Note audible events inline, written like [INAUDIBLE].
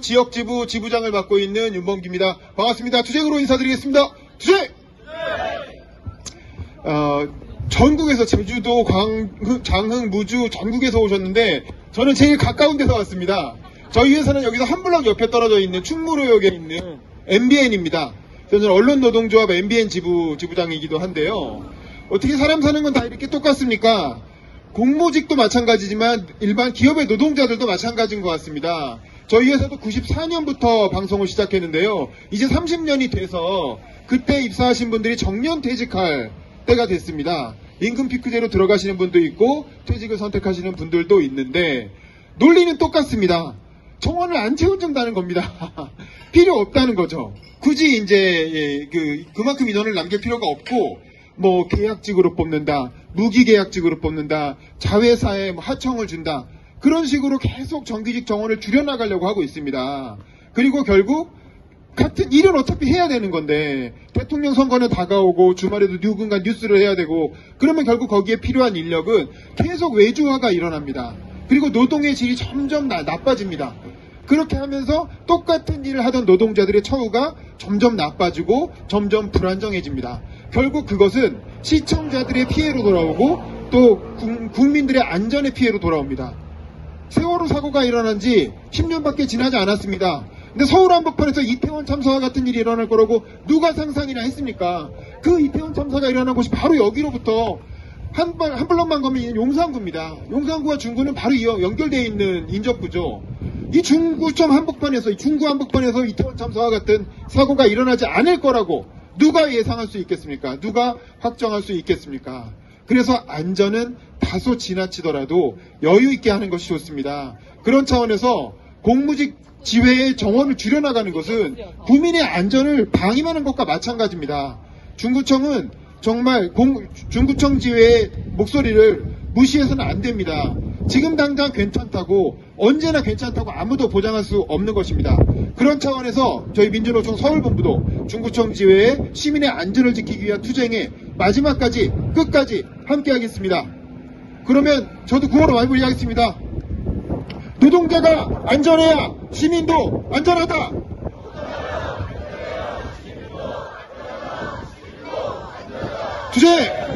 지역지부 지부장을 맡고 있는 윤범기입니다. 반갑습니다. 투쟁으로 인사드리겠습니다. 투쟁! 어, 전국에서 제주도, 광흥, 장흥, 무주 전국에서 오셨는데 저는 제일 가까운 데서 왔습니다. 저희 회사는 여기서 한 블럭 옆에 떨어져 있는 충무로역에 있는 MBN입니다. 저는 언론노동조합 MBN 지부 지부장이기도 한데요. 어떻게 사람 사는 건 다 이렇게 똑같습니까? 공모직도 마찬가지지만 일반 기업의 노동자들도 마찬가지인 것 같습니다. 저희 회사도 94년부터 방송을 시작했는데요. 이제 30년이 돼서 그때 입사하신 분들이 정년 퇴직할 때가 됐습니다. 임금 피크제로 들어가시는 분도 있고 퇴직을 선택하시는 분들도 있는데 논리는 똑같습니다. 정원을 안 채워준다는 겁니다. [LAUGHS] 필요 없다는 거죠. 굳이 이제 예, 그 그만큼 인원을 남길 필요가 없고 뭐 계약직으로 뽑는다, 무기계약직으로 뽑는다, 자회사에 뭐 하청을 준다 그런 식으로 계속 정규직 정원을 줄여나가려고 하고 있습니다. 그리고 결국 같은 일은 어차피 해야 되는 건데 대통령 선거는 다가오고 주말에도 누군가 뉴스를 해야 되고 그러면 결국 거기에 필요한 인력은 계속 외주화가 일어납니다. 그리고 노동의 질이 점점 나, 나빠집니다. 그렇게 하면서 똑같은 일을 하던 노동자들의 처우가 점점 나빠지고 점점 불안정해집니다. 결국 그것은 시청자들의 피해로 돌아오고 또 국- 국민들의 안전의 피해로 돌아옵니다. 세월호 사고가 일어난 지 10년밖에 지나지 않았습니다. 근데 서울 한복판에서 이태원 참사와 같은 일이 일어날 거라고 누가 상상이나 했습니까? 그 이태원 참사가 일어난 곳이 바로 여기로부터 한, 발- 한 블럭만 가면 용산구입니다. 용산구와 중구는 바로 이어 연결되어 있는 인접구죠. 이 중구점 한복판에서, 이 중구 한복판에서 이태원 참사와 같은 사고가 일어나지 않을 거라고 누가 예상할 수 있겠습니까? 누가 확정할 수 있겠습니까? 그래서 안전은 다소 지나치더라도 여유 있게 하는 것이 좋습니다. 그런 차원에서 공무직 지회의 정원을 줄여나가는 것은 국민의 안전을 방임하는 것과 마찬가지입니다. 중구청은 정말 공- 중구청 지회의 목소리를 무시해서는 안 됩니다. 지금 당장 괜찮다고 언제나 괜찮다고 아무도 보장할 수 없는 것입니다. 그런 차원에서 저희 민주노총 서울본부도 중구청 지회의 시민의 안전을 지키기 위한 투쟁에 마지막까지 끝까지 함께하겠습니다. 그러면 저도 구호로 마무리하겠습니다. 노동자가 안전해야 시민도 안전하다. 투쟁!